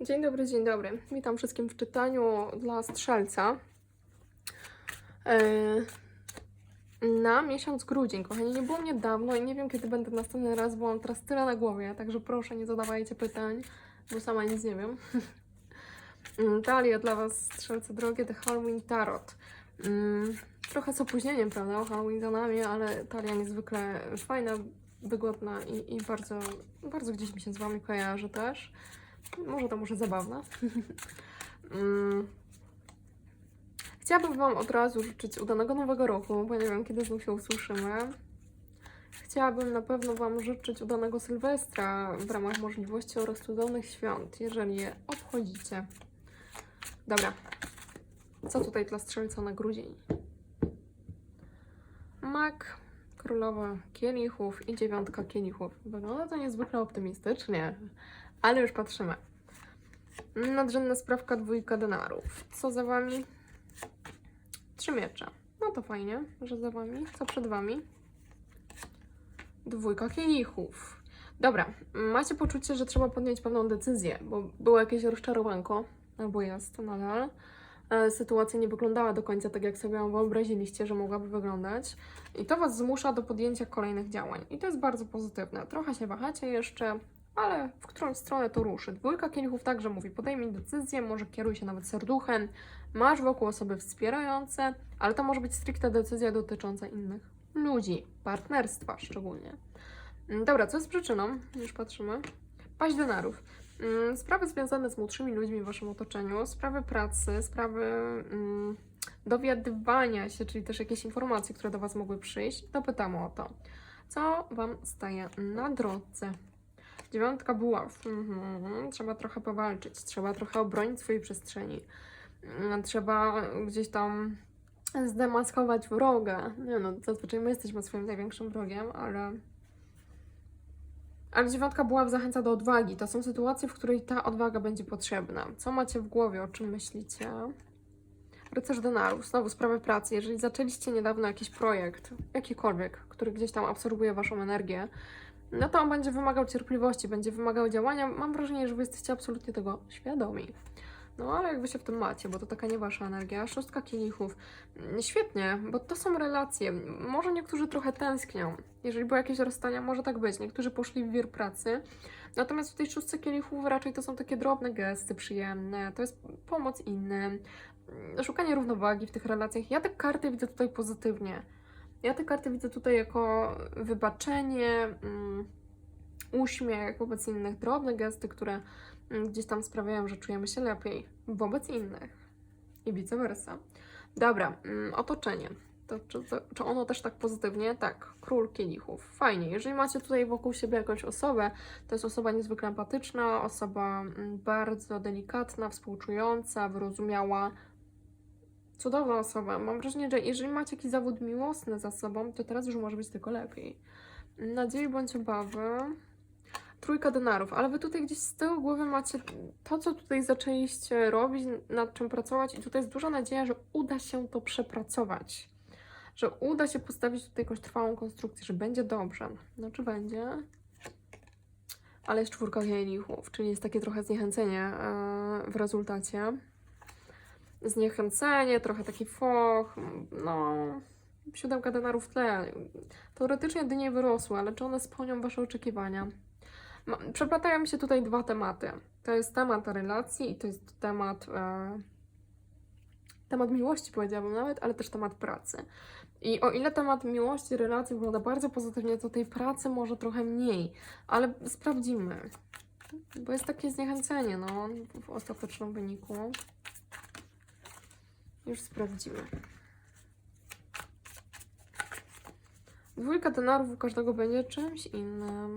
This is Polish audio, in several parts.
Dzień dobry, dzień dobry. Witam wszystkim w czytaniu dla strzelca. Yy, na miesiąc grudzień, kochani, nie było mnie dawno i nie wiem kiedy będę następny raz, bo mam teraz tyle na głowie, także proszę nie zadawajcie pytań, bo sama nic nie wiem. Talia dla Was, strzelce drogie, The Halloween Tarot. Mm, Trochę z opóźnieniem, prawda, Halloween za nami, ale talia niezwykle fajna, wygodna i, i bardzo, bardzo gdzieś mi się z Wami kojarzy też. Może to może zabawna. Mm. Chciałabym Wam od razu życzyć udanego nowego roku, bo nie wiem, kiedy znów się usłyszymy. Chciałabym na pewno Wam życzyć udanego Sylwestra w ramach możliwości oraz cudownych świąt, jeżeli je obchodzicie. Dobra. Co tutaj dla strzelca na grudzień? Mak, królowa kielichów i dziewiątka kielichów. Wygląda to niezwykle optymistycznie, ale już patrzymy. Nadrzędna sprawka, dwójka denarów. Co za wami? Trzy miecze. No to fajnie, że za wami. Co przed wami? Dwójka kielichów. Dobra, macie poczucie, że trzeba podjąć pewną decyzję, bo było jakieś rozczarowanko, albo jest nadal. E, Sytuacja nie wyglądała do końca tak, jak sobie ją wyobraziliście, że mogłaby wyglądać. I to Was zmusza do podjęcia kolejnych działań. I to jest bardzo pozytywne. Trochę się wahacie jeszcze, ale w którą stronę to ruszy. Dwójka kielichów także mówi, podejmij decyzję, może kieruj się nawet serduchem, masz wokół osoby wspierające, ale to może być stricte decyzja dotycząca innych ludzi, partnerstwa szczególnie. Mm, Dobra, co jest przyczyną? Już patrzymy. Paść denarów. Mm, Sprawy związane z młodszymi ludźmi w Waszym otoczeniu, sprawy pracy, sprawy mm, dowiadywania się, czyli też jakieś informacje, które do Was mogły przyjść, dopytamy o to. Co Wam staje na drodze? Dziewiątka buław. Mhm. Trzeba trochę powalczyć, trzeba trochę obronić swojej przestrzeni. Mm, Trzeba gdzieś tam zdemaskować wroga. Nie no, zazwyczaj my jesteśmy swoim największym wrogiem, ale... Ale dziewiątka buław zachęca do odwagi. To są sytuacje, w której ta odwaga będzie potrzebna. Co macie w głowie, o czym myślicie? Rycerz denarów, znowu sprawy pracy. Jeżeli zaczęliście niedawno jakiś projekt, jakikolwiek, który gdzieś tam absorbuje Waszą energię, no to on będzie wymagał cierpliwości, będzie wymagał działania. Mam wrażenie, że Wy jesteście absolutnie tego świadomi. No ale jak Wy się w tym macie, bo to taka nie Wasza energia. Szóstka kielichów. Mm, Świetnie, bo to są relacje. Może niektórzy trochę tęsknią. Jeżeli było jakieś rozstania, może tak być. Niektórzy poszli w wir pracy. Natomiast w tej szóstce kielichów raczej to są takie drobne gesty przyjemne. To jest pomoc innym. mm, Szukanie równowagi w tych relacjach. Ja te karty widzę tutaj pozytywnie. Ja te karty widzę tutaj jako wybaczenie, mm, uśmiech wobec innych, drobne gesty, które mm, gdzieś tam sprawiają, że czujemy się lepiej wobec innych i vice versa. Dobra, mm, otoczenie. To, czy, to, czy ono też tak pozytywnie? Tak, król kielichów. Fajnie. Jeżeli macie tutaj wokół siebie jakąś osobę, to jest osoba niezwykle empatyczna, osoba bardzo delikatna, współczująca, wyrozumiała, cudowna osoba. Mam wrażenie, że jeżeli macie jakiś zawód miłosny za sobą, to teraz już może być tylko lepiej. Nadziei bądź obawy. Trójka denarów, ale wy tutaj gdzieś z tyłu głowy macie to, co tutaj zaczęliście robić, nad czym pracować, i tutaj jest duża nadzieja, że uda się to przepracować. Że uda się postawić tutaj jakąś trwałą konstrukcję, że będzie dobrze. No, czy będzie? Ale jest czwórka kielichów, czyli jest takie trochę zniechęcenie e, w rezultacie zniechęcenie, trochę taki foch, no siódemka denarów w tle. Teoretycznie dynie wyrosły, ale czy one spełnią Wasze oczekiwania? Ma- Przeplatają mi się tutaj dwa tematy. To jest temat relacji i to jest temat e, temat miłości powiedziałabym nawet, ale też temat pracy. I o ile temat miłości, relacji wygląda bardzo pozytywnie, to tej pracy może trochę mniej, ale sprawdzimy. Bo jest takie zniechęcenie, no, w ostatecznym wyniku. Już sprawdzimy. Dwójka denarów u każdego będzie czymś innym.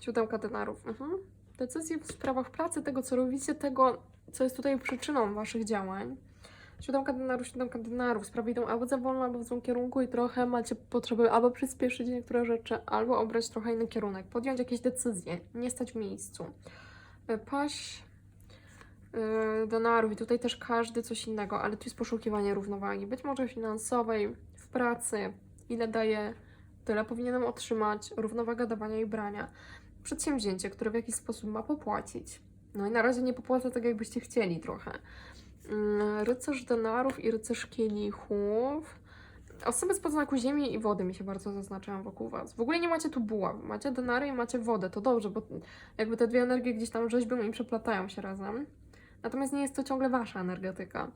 Siódemka denarów. Mhm. Decyzje w sprawach pracy, tego co robicie, tego co jest tutaj przyczyną waszych działań. Siódemka denarów, siódemka denarów. Sprawy idą albo za wolno, albo w złym kierunku i trochę macie potrzeby albo przyspieszyć niektóre rzeczy, albo obrać trochę inny kierunek. Podjąć jakieś decyzje, nie stać w miejscu. E, Paść yy, denarów i tutaj też każdy coś innego, ale tu jest poszukiwanie równowagi, być może finansowej, w pracy, ile daje, tyle powinienem otrzymać, równowaga dawania i brania. Przedsięwzięcie, które w jakiś sposób ma popłacić. No i na razie nie popłaca tak, jakbyście chcieli trochę. Mm, Rycerz denarów i rycerz kielichów. Osoby z podznaku ziemi i wody mi się bardzo zaznaczają wokół Was. W ogóle nie macie tu buław. Macie denary i macie wodę. To dobrze, bo jakby te dwie energie gdzieś tam rzeźbią i przeplatają się razem. Natomiast nie jest to ciągle Wasza energetyka.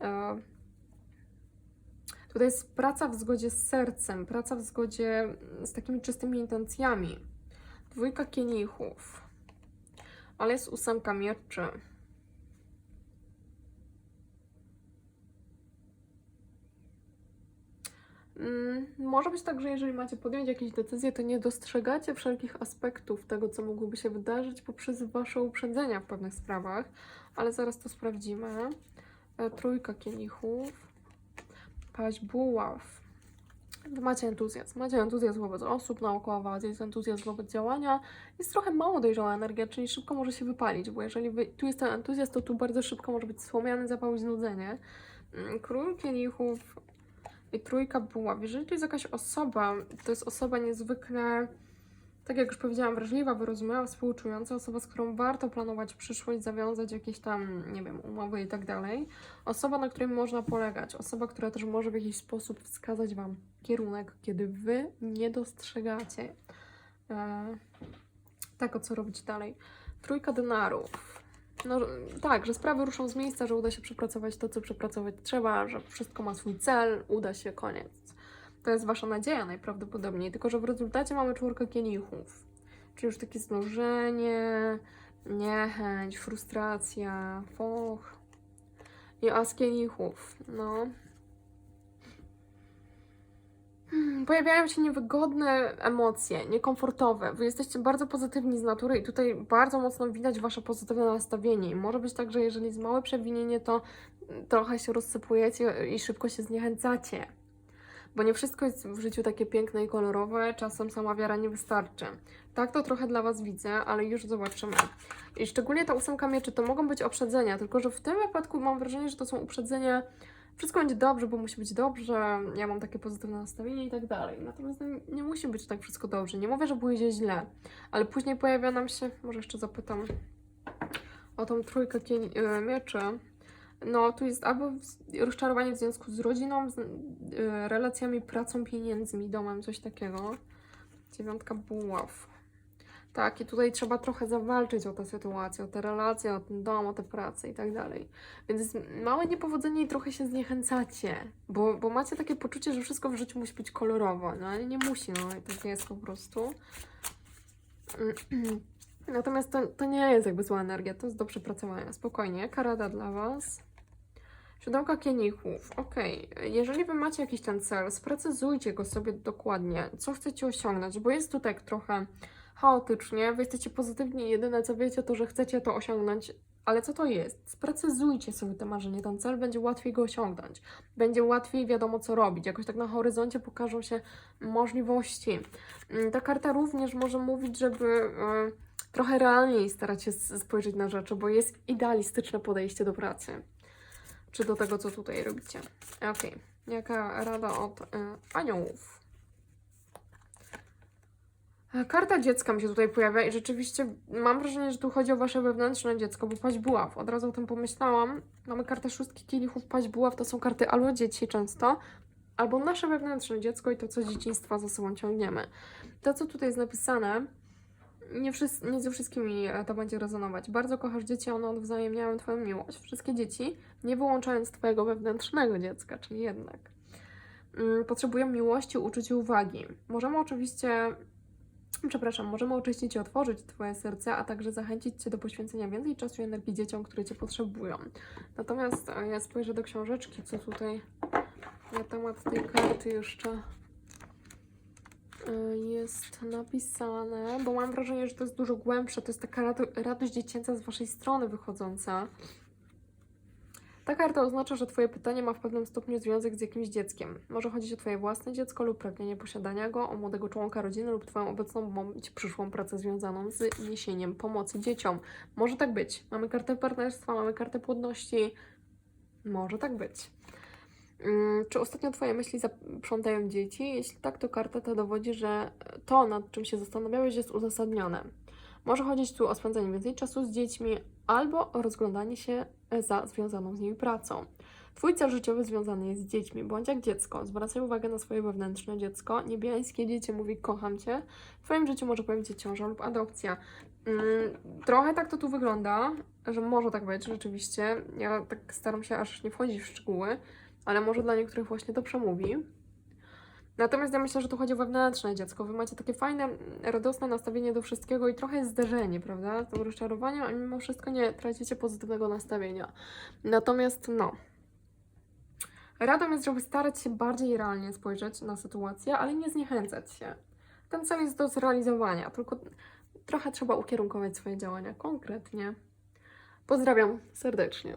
E, Tutaj jest praca w zgodzie z sercem, praca w zgodzie z takimi czystymi intencjami. Dwójka kielichów. Ale jest ósemka mieczy. Może być tak, że jeżeli macie podjąć jakieś decyzje, to nie dostrzegacie wszelkich aspektów tego, co mogłoby się wydarzyć poprzez wasze uprzedzenia w pewnych sprawach, ale zaraz to sprawdzimy. E, Trójka kielichów, paź buław. Wy macie entuzjazm. Macie entuzjazm wobec osób naokoło was, jest entuzjazm wobec działania. Jest trochę mało dojrzała energia, czyli szybko może się wypalić, bo jeżeli wy, tu jest ten entuzjazm, to tu bardzo szybko może być słomiany zapał i znudzenie. Mm, Król kielichów i trójka buław. Jeżeli to jest jakaś osoba, to jest osoba niezwykle, tak jak już powiedziałam, wrażliwa, wyrozumiała, współczująca, osoba, z którą warto planować przyszłość, zawiązać jakieś tam, nie wiem, umowy i tak dalej. Osoba, na której można polegać, osoba, która też może w jakiś sposób wskazać Wam kierunek, kiedy Wy nie dostrzegacie e, tego, co robić dalej. Trójka denarów. No tak, że sprawy ruszą z miejsca, że uda się przepracować to, co przepracować trzeba, że wszystko ma swój cel, uda się, koniec. To jest Wasza nadzieja najprawdopodobniej, tylko że w rezultacie mamy czwórkę kielichów. Czyli już takie znużenie, niechęć, frustracja, foch. I as kielichów, no. Hmm, Pojawiają się niewygodne emocje, niekomfortowe. Wy jesteście bardzo pozytywni z natury i tutaj bardzo mocno widać Wasze pozytywne nastawienie. I może być tak, że jeżeli jest małe przewinienie, to trochę się rozsypujecie i szybko się zniechęcacie. Bo nie wszystko jest w życiu takie piękne i kolorowe, czasem sama wiara nie wystarczy. Tak to trochę dla Was widzę, ale już zobaczymy. I szczególnie ta ósemka mieczy to mogą być uprzedzenia, tylko że w tym wypadku mam wrażenie, że to są uprzedzenia wszystko będzie dobrze, bo musi być dobrze, ja mam takie pozytywne nastawienie i tak dalej. Natomiast no, nie musi być tak wszystko dobrze. Nie mówię, że pójdzie źle, ale później pojawia nam się, może jeszcze zapytam o tą trójkę kieni- e, mieczy. No, tu jest albo rozczarowanie w związku z rodziną, z e, relacjami, pracą, pieniędzmi, domem, coś takiego. Dziewiątka buław. Tak, i tutaj trzeba trochę zawalczyć o tę sytuację, o te relacje, o ten dom, o tę pracę i tak dalej. Więc małe niepowodzenie i trochę się zniechęcacie, bo, bo macie takie poczucie, że wszystko w życiu musi być kolorowo, no ale nie musi, no i tak jest po prostu. Natomiast to, to nie jest jakby zła energia, to jest do przepracowania. Spokojnie, karada dla Was. Siódemka kielichów. Okej, jeżeli Wy macie jakiś ten cel, sprecyzujcie go sobie dokładnie, co chcecie osiągnąć, bo jest tu tak trochę chaotycznie, Wy jesteście pozytywni i jedyne co wiecie to, że chcecie to osiągnąć, ale co to jest? Sprecyzujcie sobie to marzenie, ten cel, będzie łatwiej go osiągnąć. Będzie łatwiej wiadomo co robić, jakoś tak na horyzoncie pokażą się możliwości. Mm, Ta karta również może mówić, żeby y, trochę realniej starać się spojrzeć na rzeczy, bo jest idealistyczne podejście do pracy. Czy do tego, co tutaj robicie. Okej. Jaka rada od y, aniołów? Karta dziecka mi się tutaj pojawia i rzeczywiście mam wrażenie, że tu chodzi o wasze wewnętrzne dziecko, bo paść buław. Od razu o tym pomyślałam. Mamy kartę szóstki kielichów, paść buław to są karty albo dzieci często, albo nasze wewnętrzne dziecko i to, co z dzieciństwa za sobą ciągniemy. To, co tutaj jest napisane, nie, nie ze wszystkimi e, to będzie rezonować. Bardzo kochasz dzieci, one odwzajemniają Twoją miłość. Wszystkie dzieci, nie wyłączając Twojego wewnętrznego dziecka, czyli jednak. Mm, Potrzebują miłości, uczucia, uwagi. Możemy oczywiście Przepraszam, możemy oczyścić i otworzyć Twoje serce, a także zachęcić Cię do poświęcenia więcej czasu i energii dzieciom, które Cię potrzebują. Natomiast e, ja spojrzę do książeczki, co tutaj na temat tej karty jeszcze e, jest napisane, bo mam wrażenie, że to jest dużo głębsze. To jest taka rado- radość dziecięca z Waszej strony wychodząca. Ta karta oznacza, że Twoje pytanie ma w pewnym stopniu związek z jakimś dzieckiem. Może chodzić o Twoje własne dziecko lub pragnienie posiadania go, o młodego członka rodziny lub Twoją obecną bądź przyszłą pracę związaną z niesieniem pomocy dzieciom. Może tak być. Mamy kartę partnerstwa, mamy kartę płodności. Może tak być. Mm, Czy ostatnio Twoje myśli zaprzątają dzieci? Jeśli tak, to karta ta dowodzi, że to, nad czym się zastanawiałeś, jest uzasadnione. Może chodzić tu o spędzanie więcej czasu z dziećmi albo o rozglądanie się za związaną z nimi pracą. Twój cel życiowy związany jest z dziećmi. Bądź jak dziecko. Zwracaj uwagę na swoje wewnętrzne dziecko. Niebiańskie dziecię mówi kocham cię. W Twoim życiu może pojawić się ciąża lub adopcja. Mm, trochę tak to tu wygląda, że może tak być rzeczywiście. Ja tak staram się aż nie wchodzić w szczegóły, ale może dla niektórych właśnie to przemówi. Natomiast ja myślę, że tu chodzi o wewnętrzne dziecko. Wy macie takie fajne, radosne nastawienie do wszystkiego i trochę jest zderzenie, prawda? Z tym rozczarowaniem, a mimo wszystko nie tracicie pozytywnego nastawienia. Natomiast no. Radą jest, żeby starać się bardziej realnie spojrzeć na sytuację, ale nie zniechęcać się. Ten cel jest do zrealizowania, tylko trochę trzeba ukierunkować swoje działania konkretnie. Pozdrawiam serdecznie.